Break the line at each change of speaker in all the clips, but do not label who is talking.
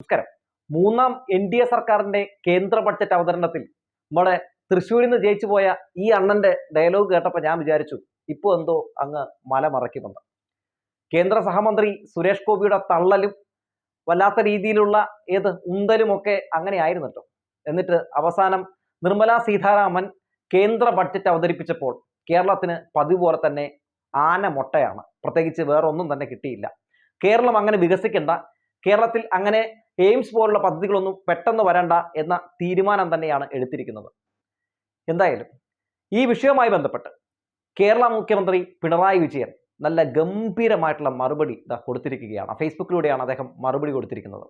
നമസ്കാരം മൂന്നാം N D A സർക്കാരിന്റെ കേന്ദ്ര ബഡ്ജറ്റ് അവതരണത്തിൽ നമ്മുടെ തൃശ്ശൂരിൽ നിന്ന് ജയിച്ചു പോയ ഈ അണ്ണന്റെ ഡയലോഗ് കേട്ടപ്പോൾ ഞാൻ വിചാരിച്ചു ഇപ്പോൾ എന്തോ അങ്ങ് മല മറക്കുന്നുണ്ട് കേന്ദ്ര സഹമന്ത്രി സുരേഷ് ഗോപിയുടെ തള്ളലും വല്ലാത്ത രീതിയിലുള്ള ഏത് ഉന്തലുമൊക്കെ അങ്ങനെ ആയിരുന്നല്ലോ എന്നിട്ട് അവസാനം നിർമ്മല സീതാരാമൻ കേന്ദ്ര ബഡ്ജറ്റ് അവതരിപ്പിച്ചപ്പോൾ കേരളത്തിന് പതിവ് പോലെ തന്നെ ആന മുട്ടയാണ് പ്രത്യേകിച്ച് വേറൊന്നും തന്നെ കിട്ടിയില്ല കേരളം അങ്ങനെ വികസിക്കേണ്ട കേരളത്തിൽ അങ്ങനെ എയിംസ് പോലുള്ള പദ്ധതികളൊന്നും പെട്ടെന്ന് വരണ്ട എന്ന തീരുമാനം തന്നെയാണ് എടുത്തിരിക്കുന്നത് എന്തായാലും ഈ വിഷയവുമായി ബന്ധപ്പെട്ട് കേരള മുഖ്യമന്ത്രി പിണറായി വിജയൻ നല്ല ഗംഭീരമായിട്ടുള്ള മറുപടി ഇതാ കൊടുത്തിരിക്കുകയാണ് ഫേസ്ബുക്കിലൂടെയാണ് അദ്ദേഹം മറുപടി കൊടുത്തിരിക്കുന്നത്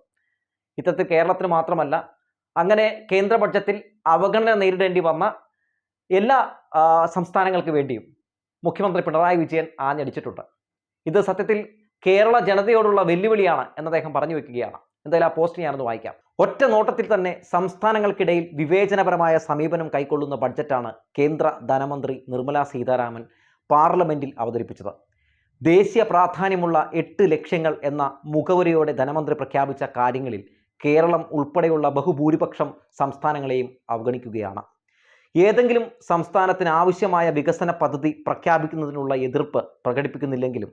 ഇത്തരത്തിൽ കേരളത്തിന് മാത്രമല്ല അങ്ങനെ കേന്ദ്ര ബഡ്ജറ്റിൽ അവഗണന നേരിടേണ്ടി വന്ന എല്ലാ സംസ്ഥാനങ്ങൾക്ക് വേണ്ടിയും മുഖ്യമന്ത്രി പിണറായി വിജയൻ ആഞ്ഞടിച്ചിട്ടുണ്ട് ഇത് സത്യത്തിൽ കേരള ജനതയോടുള്ള വെല്ലുവിളിയാണ് എന്ന് അദ്ദേഹം പറഞ്ഞു വയ്ക്കുകയാണ് എന്തായാലും ആ പോസ്റ്റ് ഞാനൊന്ന് വായിക്കാം ഒറ്റ നോട്ടത്തിൽ തന്നെ സംസ്ഥാനങ്ങൾക്കിടയിൽ വിവേചനപരമായ സമീപനം കൈക്കൊള്ളുന്ന ബഡ്ജറ്റാണ് കേന്ദ്ര ധനമന്ത്രി നിർമ്മലാ സീതാരാമൻ പാർലമെന്റിൽ അവതരിപ്പിച്ചത് ദേശീയ പ്രാധാന്യമുള്ള എട്ട് ലക്ഷ്യങ്ങൾ എന്ന മുഖവരിയോടെ ധനമന്ത്രി പ്രഖ്യാപിച്ച കാര്യങ്ങളിൽ കേരളം ഉൾപ്പെടെയുള്ള ബഹുഭൂരിപക്ഷം സംസ്ഥാനങ്ങളെയും അവഗണിക്കുകയാണ് ഏതെങ്കിലും സംസ്ഥാനത്തിന് ആവശ്യമായ വികസന പദ്ധതി പ്രഖ്യാപിക്കുന്നതിനുള്ള എതിർപ്പ് പ്രകടിപ്പിക്കുന്നില്ലെങ്കിലും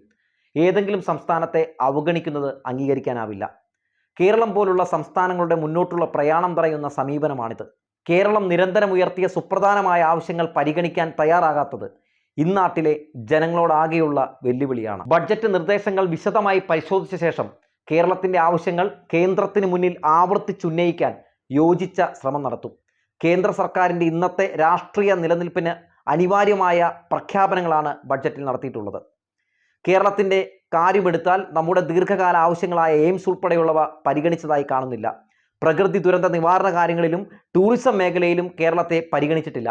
ഏതെങ്കിലും സംസ്ഥാനത്തെ അവഗണിക്കുന്നത് അംഗീകരിക്കാനാവില്ല കേരളം പോലുള്ള സംസ്ഥാനങ്ങളുടെ മുന്നോട്ടുള്ള പ്രയാണം പറയുന്ന സമീപനമാണിത് കേരളം നിരന്തരം ഉയർത്തിയ സുപ്രധാനമായ ആവശ്യങ്ങൾ പരിഗണിക്കാൻ തയ്യാറാകാത്തത് ഇന്നാട്ടിലെ ജനങ്ങളോടാകെയുള്ള വെല്ലുവിളിയാണ് ബഡ്ജറ്റ് നിർദ്ദേശങ്ങൾ വിശദമായി പരിശോധിച്ച ശേഷം കേരളത്തിന്റെ ആവശ്യങ്ങൾ കേന്ദ്രത്തിന് മുന്നിൽ ആവർത്തിച്ചുന്നയിക്കാൻ യോജിച്ച ശ്രമം നടത്തും കേന്ദ്ര സർക്കാരിന്റെ ഇന്നത്തെ രാഷ്ട്രീയ നിലനിൽപ്പിന് അനിവാര്യമായ പ്രഖ്യാപനങ്ങളാണ് ബഡ്ജറ്റിൽ നടത്തിയിട്ടുള്ളത് കേരളത്തിൻ്റെ കാര്യമെടുത്താൽ നമ്മുടെ ദീർഘകാല ആവശ്യങ്ങളായ എയിംസ് ഉൾപ്പെടെയുള്ളവ പരിഗണിച്ചതായി കാണുന്നില്ല പ്രകൃതി ദുരന്ത നിവാരണ കാര്യങ്ങളിലും ടൂറിസം മേഖലയിലും കേരളത്തെ പരിഗണിച്ചിട്ടില്ല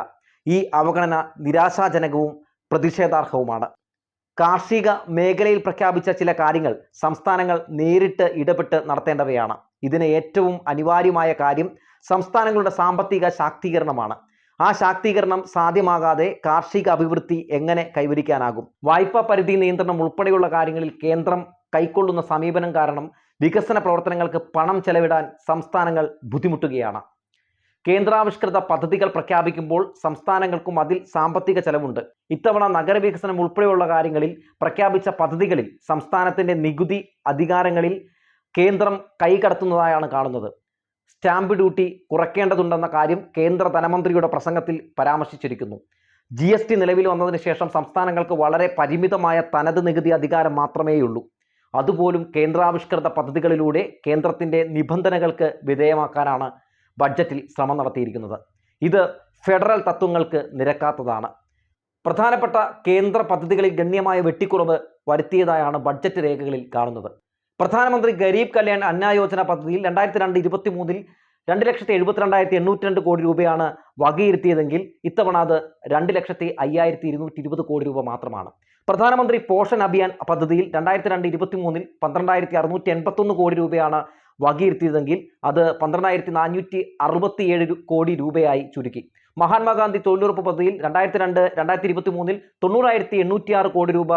ഈ അവഗണന നിരാശാജനകവും പ്രതിഷേധാർഹവുമാണ് കാർഷിക മേഖലയിൽ പ്രഖ്യാപിച്ച ചില കാര്യങ്ങൾ സംസ്ഥാനങ്ങൾ നേരിട്ട് ഇടപെട്ട് നടത്തേണ്ടവയാണ് ഇതിന് ഏറ്റവും അനിവാര്യമായ കാര്യം സംസ്ഥാനങ്ങളുടെ സാമ്പത്തിക ശാക്തീകരണമാണ് ആ ശാക്തീകരണം സാധ്യമാകാതെ കാർഷിക അഭിവൃദ്ധി എങ്ങനെ കൈവരിക്കാനാകും വായ്പാ പരിധി നിയന്ത്രണം ഉൾപ്പെടെയുള്ള കാര്യങ്ങളിൽ കേന്ദ്രം കൈക്കൊള്ളുന്ന സമീപനം കാരണം വികസന പ്രവർത്തനങ്ങൾക്ക് പണം ചെലവിടാൻ സംസ്ഥാനങ്ങൾ ബുദ്ധിമുട്ടുകയാണ് കേന്ദ്രാവിഷ്കൃത പദ്ധതികൾ പ്രഖ്യാപിക്കുമ്പോൾ സംസ്ഥാനങ്ങൾക്കും അതിൽ സാമ്പത്തിക ചെലവുണ്ട് ഇത്തവണ നഗരവികസനം ഉൾപ്പെടെയുള്ള കാര്യങ്ങളിൽ പ്രഖ്യാപിച്ച പദ്ധതികളിൽ സംസ്ഥാനത്തിൻ്റെ നികുതി അധികാരങ്ങളിൽ കേന്ദ്രം കൈകടത്തുന്നതായാണ് കാണുന്നത് സ്റ്റാമ്പ് ഡ്യൂട്ടി കുറയ്ക്കേണ്ടതുണ്ടെന്ന കാര്യം കേന്ദ്ര ധനമന്ത്രിയുടെ പ്രസംഗത്തിൽ പരാമർശിച്ചിരിക്കുന്നു ജി എസ് ടി നിലവിൽ വന്നതിന് ശേഷം സംസ്ഥാനങ്ങൾക്ക് വളരെ പരിമിതമായ തനത് നികുതി അധികാരം മാത്രമേയുള്ളൂ അതുപോലും കേന്ദ്രാവിഷ്കൃത പദ്ധതികളിലൂടെ കേന്ദ്രത്തിൻ്റെ നിബന്ധനകൾക്ക് വിധേയമാക്കാനാണ് ബഡ്ജറ്റിൽ ശ്രമം നടത്തിയിരിക്കുന്നത് ഇത് ഫെഡറൽ തത്വങ്ങൾക്ക് നിരക്കാത്തതാണ് പ്രധാനപ്പെട്ട കേന്ദ്ര പദ്ധതികളിൽ ഗണ്യമായ വെട്ടിക്കുറവ് വരുത്തിയതായാണ് ബഡ്ജറ്റ് രേഖകളിൽ കാണുന്നത് പ്രധാനമന്ത്രി ഗരീബ് കല്യാൺ അന്ന യോജന പദ്ധതിയിൽ രണ്ടായിരത്തി രണ്ട് ഇരുപത്തി മൂന്നിൽ രണ്ട് ലക്ഷത്തി എഴുപത്തിരണ്ടായിരത്തി എണ്ണൂറ്റി രണ്ട് കോടി രൂപയാണ് വകയിരുത്തിയതെങ്കിൽ ഇത്തവണ അത് രണ്ട് ലക്ഷത്തി അയ്യായിരത്തി ഇരുന്നൂറ്റി ഇരുപത് കോടി രൂപ മാത്രമാണ് പ്രധാനമന്ത്രി പോഷൻ അഭിയാൻ പദ്ധതിയിൽ രണ്ടായിരത്തി രണ്ട് ഇരുപത്തി മൂന്നിൽ പന്ത്രണ്ടായിരത്തി അറുന്നൂറ്റി എൺപത്തൊന്ന് കോടി രൂപയാണ് വകയിരുത്തിയതെങ്കിൽ അത് പന്ത്രണ്ടായിരത്തി നാനൂറ്റി അറുപത്തിയേഴ് കോടി രൂപയായി ചുരുക്കി മഹാത്മാഗാന്ധി തൊഴിലുറപ്പ് പദ്ധതിയിൽ രണ്ടായിരത്തി രണ്ട് രണ്ടായിരത്തി ഇരുപത്തി മൂന്നിൽ തൊണ്ണൂറായിരത്തി എണ്ണൂറ്റി ആറ് കോടി രൂപ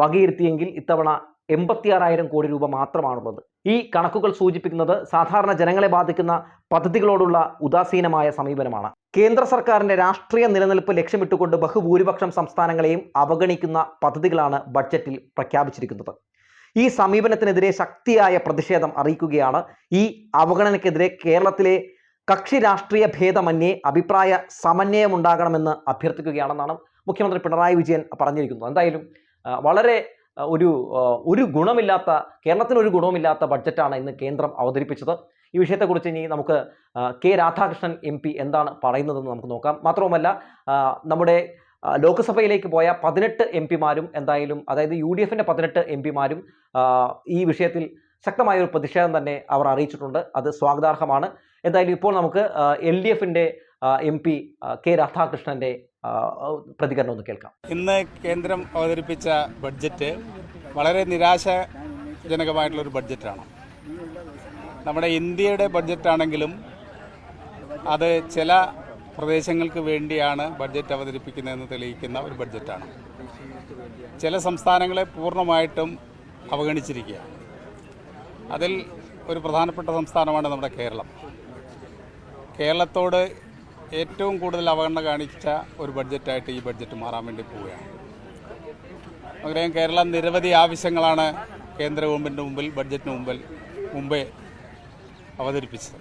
വകയിരുത്തിയെങ്കിൽ ഇത്തവണ എൺപത്തിയാറായിരം കോടി രൂപ മാത്രമാണുള്ളത് ഈ കണക്കുകൾ സൂചിപ്പിക്കുന്നത് സാധാരണ ജനങ്ങളെ ബാധിക്കുന്ന പദ്ധതികളോടുള്ള ഉദാസീനമായ സമീപനമാണ് കേന്ദ്ര സർക്കാരിന്റെ രാഷ്ട്രീയ നിലനിൽപ്പ് ലക്ഷ്യമിട്ടുകൊണ്ട് ബഹുഭൂരിപക്ഷം സംസ്ഥാനങ്ങളെയും അവഗണിക്കുന്ന പദ്ധതികളാണ് ബഡ്ജറ്റിൽ പ്രഖ്യാപിച്ചിരിക്കുന്നത് ഈ സമീപനത്തിനെതിരെ ശക്തിയായ പ്രതിഷേധം അറിയിക്കുകയാണ് ഈ അവഗണനയ്ക്കെതിരെ കേരളത്തിലെ കക്ഷി രാഷ്ട്രീയ ഭേദമന്യേ അഭിപ്രായ സമന്വയമുണ്ടാകണമെന്ന് അഭ്യർത്ഥിക്കുകയാണെന്നാണ് മുഖ്യമന്ത്രി പിണറായി വിജയൻ പറഞ്ഞിരിക്കുന്നത് എന്തായാലും വളരെ ഒരു ഒരു ഗുണമില്ലാത്ത കേരളത്തിന് ഒരു ഗുണവുമില്ലാത്ത ബഡ്ജറ്റാണ് ഇന്ന് കേന്ദ്രം അവതരിപ്പിച്ചത് ഈ വിഷയത്തെക്കുറിച്ച് ഇനി നമുക്ക് കെ രാധാകൃഷ്ണൻ എം പി എന്താണ് പറയുന്നതെന്ന് നമുക്ക് നോക്കാം മാത്രവുമല്ല നമ്മുടെ ലോക്സഭയിലേക്ക് പോയ പതിനെട്ട് എം പിമാരും എന്തായാലും അതായത് യു ഡി എഫിൻ്റെ പതിനെട്ട് എം പിമാരും ഈ വിഷയത്തിൽ ശക്തമായ ഒരു പ്രതിഷേധം തന്നെ അവർ അറിയിച്ചിട്ടുണ്ട് അത് സ്വാഗതാർഹമാണ് എന്തായാലും ഇപ്പോൾ നമുക്ക് എൽ ഡി എഫിൻ്റെ എം പി കെ രാധാകൃഷ്ണൻ്റെ പ്രതികരണം ഒന്ന്
കേൾക്കാം ഇന്ന് കേന്ദ്രം അവതരിപ്പിച്ച ബഡ്ജറ്റ് വളരെ ഒരു ബഡ്ജറ്റാണ് നമ്മുടെ ഇന്ത്യയുടെ ബഡ്ജറ്റാണെങ്കിലും അത് ചില പ്രദേശങ്ങൾക്ക് വേണ്ടിയാണ് ബഡ്ജറ്റ് അവതരിപ്പിക്കുന്നതെന്ന് തെളിയിക്കുന്ന ഒരു ബഡ്ജറ്റാണ് ചില സംസ്ഥാനങ്ങളെ പൂർണ്ണമായിട്ടും അവഗണിച്ചിരിക്കുകയാണ് അതിൽ ഒരു പ്രധാനപ്പെട്ട സംസ്ഥാനമാണ് നമ്മുടെ കേരളം കേരളത്തോട് ഏറ്റവും കൂടുതൽ അവഗണന കാണിച്ച ഒരു ബഡ്ജറ്റായിട്ട് ഈ ബഡ്ജറ്റ് മാറാൻ വേണ്ടി പോവുകയാണ് നമുക്കറിയാം കേരളം നിരവധി ആവശ്യങ്ങളാണ് കേന്ദ്ര ഗവൺമെൻറ്റിന് മുമ്പിൽ ബഡ്ജറ്റിന് മുമ്പിൽ മുമ്പേ അവതരിപ്പിച്ചത്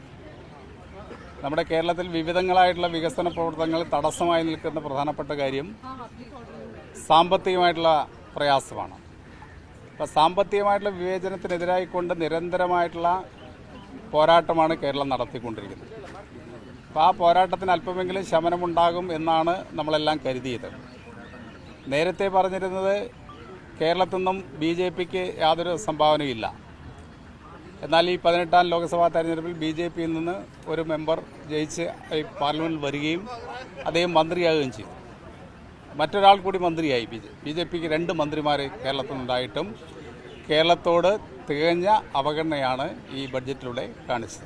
നമ്മുടെ കേരളത്തിൽ വിവിധങ്ങളായിട്ടുള്ള വികസന പ്രവർത്തനങ്ങൾ തടസ്സമായി നിൽക്കുന്ന പ്രധാനപ്പെട്ട കാര്യം സാമ്പത്തികമായിട്ടുള്ള പ്രയാസമാണ് അപ്പോൾ സാമ്പത്തികമായിട്ടുള്ള വിവേചനത്തിനെതിരായിക്കൊണ്ട് നിരന്തരമായിട്ടുള്ള പോരാട്ടമാണ് കേരളം നടത്തിക്കൊണ്ടിരിക്കുന്നത് അപ്പോൾ ആ പോരാട്ടത്തിന് അല്പമെങ്കിലും ശമനമുണ്ടാകും എന്നാണ് നമ്മളെല്ലാം കരുതിയത് നേരത്തെ പറഞ്ഞിരുന്നത് കേരളത്തിൽ നിന്നും ബി ജെ പിക്ക് യാതൊരു സംഭാവനയില്ല എന്നാൽ ഈ പതിനെട്ടാം ലോക്സഭാ തെരഞ്ഞെടുപ്പിൽ ബി ജെ പിയിൽ നിന്ന് ഒരു മെമ്പർ ജയിച്ച് ഈ പാർലമെൻറ്റിൽ വരികയും അദ്ദേഹം മന്ത്രിയാകുകയും ചെയ്തു മറ്റൊരാൾ കൂടി മന്ത്രിയായി ബി ജെ ബി ജെ പിക്ക് രണ്ട് മന്ത്രിമാർ കേരളത്തിൽ നിന്നുണ്ടായിട്ടും കേരളത്തോട് തികഞ്ഞ അവഗണനയാണ് ഈ ബഡ്ജറ്റിലൂടെ കാണിച്ചത്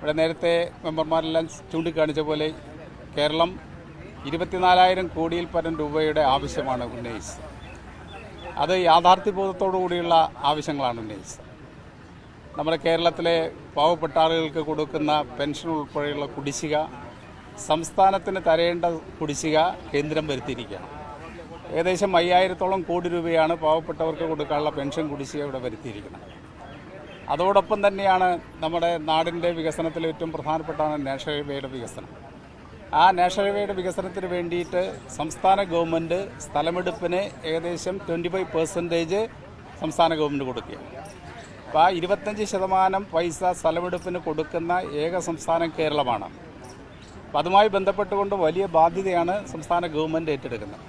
ഇവിടെ നേരത്തെ മെമ്പർമാരെല്ലാം ചൂണ്ടിക്കാണിച്ച പോലെ കേരളം ഇരുപത്തിനാലായിരം കോടിയിൽ പരം രൂപയുടെ ആവശ്യമാണ് ഉന്നയിച്ചത് അത് യാഥാർത്ഥ്യബോധത്തോടു കൂടിയുള്ള ആവശ്യങ്ങളാണ് ഉന്നയിച്ചത് നമ്മുടെ കേരളത്തിലെ പാവപ്പെട്ട ആളുകൾക്ക് കൊടുക്കുന്ന പെൻഷൻ ഉൾപ്പെടെയുള്ള കുടിശ്ശിക സംസ്ഥാനത്തിന് തരേണ്ട കുടിശ്ശിക കേന്ദ്രം വരുത്തിയിരിക്കുകയാണ് ഏകദേശം അയ്യായിരത്തോളം കോടി രൂപയാണ് പാവപ്പെട്ടവർക്ക് കൊടുക്കാനുള്ള പെൻഷൻ കുടിശ്ശിക ഇവിടെ വരുത്തിയിരിക്കുന്നത് അതോടൊപ്പം തന്നെയാണ് നമ്മുടെ നാടിൻ്റെ വികസനത്തിൽ ഏറ്റവും പ്രധാനപ്പെട്ടാണ് നാഷണൽ ഹൈവേയുടെ വികസനം ആ നാഷണൽ ഹൈവേയുടെ വികസനത്തിന് വേണ്ടിയിട്ട് സംസ്ഥാന ഗവൺമെൻറ് സ്ഥലമെടുപ്പിന് ഏകദേശം ട്വൻറ്റി ഫൈവ് പെർസെൻറ്റേജ് സംസ്ഥാന ഗവൺമെൻറ് കൊടുക്കുക അപ്പോൾ ആ ഇരുപത്തഞ്ച് ശതമാനം പൈസ സ്ഥലമെടുപ്പിന് കൊടുക്കുന്ന ഏക സംസ്ഥാനം കേരളമാണ് അപ്പം അതുമായി ബന്ധപ്പെട്ടുകൊണ്ട് വലിയ ബാധ്യതയാണ് സംസ്ഥാന ഗവൺമെൻറ് ഏറ്റെടുക്കുന്നത്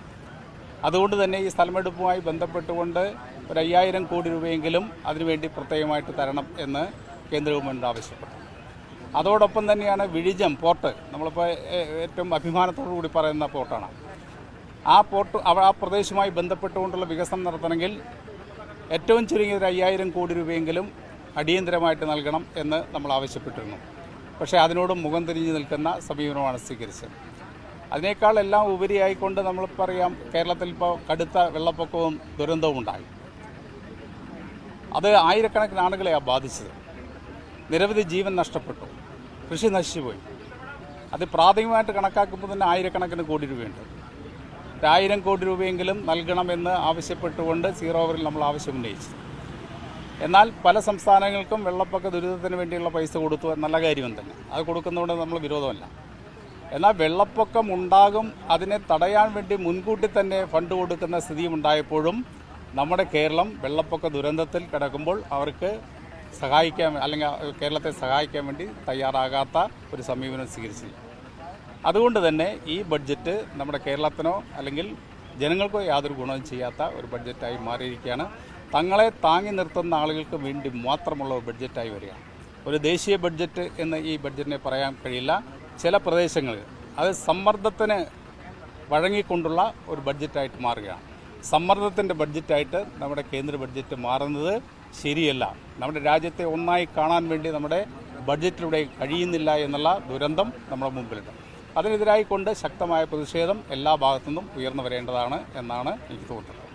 അതുകൊണ്ട് തന്നെ ഈ സ്ഥലമെടുപ്പുമായി ബന്ധപ്പെട്ടുകൊണ്ട് ഒരു അയ്യായിരം കോടി രൂപയെങ്കിലും അതിനുവേണ്ടി പ്രത്യേകമായിട്ട് തരണം എന്ന് കേന്ദ്ര ഗവൺമെൻറ് ആവശ്യപ്പെട്ടു അതോടൊപ്പം തന്നെയാണ് വിഴിജം പോർട്ട് നമ്മളിപ്പോൾ ഏറ്റവും അഭിമാനത്തോടു കൂടി പറയുന്ന പോർട്ടാണ് ആ പോർട്ട് ആ പ്രദേശവുമായി ബന്ധപ്പെട്ടുകൊണ്ടുള്ള വികസനം നടത്തണമെങ്കിൽ ഏറ്റവും ചുരുങ്ങിയത് അയ്യായിരം കോടി രൂപയെങ്കിലും അടിയന്തരമായിട്ട് നൽകണം എന്ന് നമ്മൾ ആവശ്യപ്പെട്ടിരുന്നു പക്ഷേ അതിനോട് മുഖം തിരിഞ്ഞു നിൽക്കുന്ന സമീപനമാണ് സ്വീകരിച്ചത് അതിനേക്കാളെല്ലാം ഉപരിയായിക്കൊണ്ട് നമ്മൾ പറയാം കേരളത്തിൽ ഇപ്പോൾ കടുത്ത വെള്ളപ്പൊക്കവും ദുരന്തവും ഉണ്ടായി അത് ആയിരക്കണക്കിന് ആളുകളെ ബാധിച്ചത് നിരവധി ജീവൻ നഷ്ടപ്പെട്ടു കൃഷി നശിച്ചുപോയി അത് പ്രാഥമികമായിട്ട് കണക്കാക്കുമ്പോൾ തന്നെ ആയിരക്കണക്കിന് കോടി രൂപയുണ്ട് ആയിരം കോടി രൂപയെങ്കിലും നൽകണമെന്ന് ആവശ്യപ്പെട്ടുകൊണ്ട് സീറോ ഓവറിൽ നമ്മൾ ആവശ്യമുന്നയിച്ചു എന്നാൽ പല സംസ്ഥാനങ്ങൾക്കും വെള്ളപ്പൊക്ക ദുരിതത്തിന് വേണ്ടിയുള്ള പൈസ കൊടുത്തു നല്ല കാര്യം തന്നെ അത് കൊടുക്കുന്നതുകൊണ്ട് നമ്മൾ വിരോധമല്ല എന്നാൽ വെള്ളപ്പൊക്കം ഉണ്ടാകും അതിനെ തടയാൻ വേണ്ടി മുൻകൂട്ടി തന്നെ ഫണ്ട് കൊടുക്കുന്ന സ്ഥിതിയും ഉണ്ടായപ്പോഴും നമ്മുടെ കേരളം വെള്ളപ്പൊക്ക ദുരന്തത്തിൽ കിടക്കുമ്പോൾ അവർക്ക് സഹായിക്കാൻ അല്ലെങ്കിൽ കേരളത്തെ സഹായിക്കാൻ വേണ്ടി തയ്യാറാകാത്ത ഒരു സമീപനം സ്വീകരിച്ചില്ല അതുകൊണ്ട് തന്നെ ഈ ബഡ്ജറ്റ് നമ്മുടെ കേരളത്തിനോ അല്ലെങ്കിൽ ജനങ്ങൾക്കോ യാതൊരു ഗുണവും ചെയ്യാത്ത ഒരു ബഡ്ജറ്റായി മാറിയിരിക്കുകയാണ് തങ്ങളെ താങ്ങി നിർത്തുന്ന ആളുകൾക്ക് വേണ്ടി മാത്രമുള്ള ഒരു ബഡ്ജറ്റായി വരികയാണ് ഒരു ദേശീയ ബഡ്ജറ്റ് എന്ന് ഈ ബഡ്ജറ്റിനെ പറയാൻ കഴിയില്ല ചില പ്രദേശങ്ങളിൽ അത് സമ്മർദ്ദത്തിന് വഴങ്ങിക്കൊണ്ടുള്ള ഒരു ബഡ്ജറ്റായിട്ട് മാറുകയാണ് സമ്മർദ്ദത്തിൻ്റെ ബഡ്ജറ്റായിട്ട് നമ്മുടെ കേന്ദ്ര ബഡ്ജറ്റ് മാറുന്നത് ശരിയല്ല നമ്മുടെ രാജ്യത്തെ ഒന്നായി കാണാൻ വേണ്ടി നമ്മുടെ ബഡ്ജറ്റിലൂടെ കഴിയുന്നില്ല എന്നുള്ള ദുരന്തം നമ്മുടെ മുമ്പിലുണ്ട് അതിനെതിരായിക്കൊണ്ട് ശക്തമായ പ്രതിഷേധം എല്ലാ ഭാഗത്തുനിന്നും ഉയർന്നു വരേണ്ടതാണ് എന്നാണ് എനിക്ക് തോന്നുന്നത്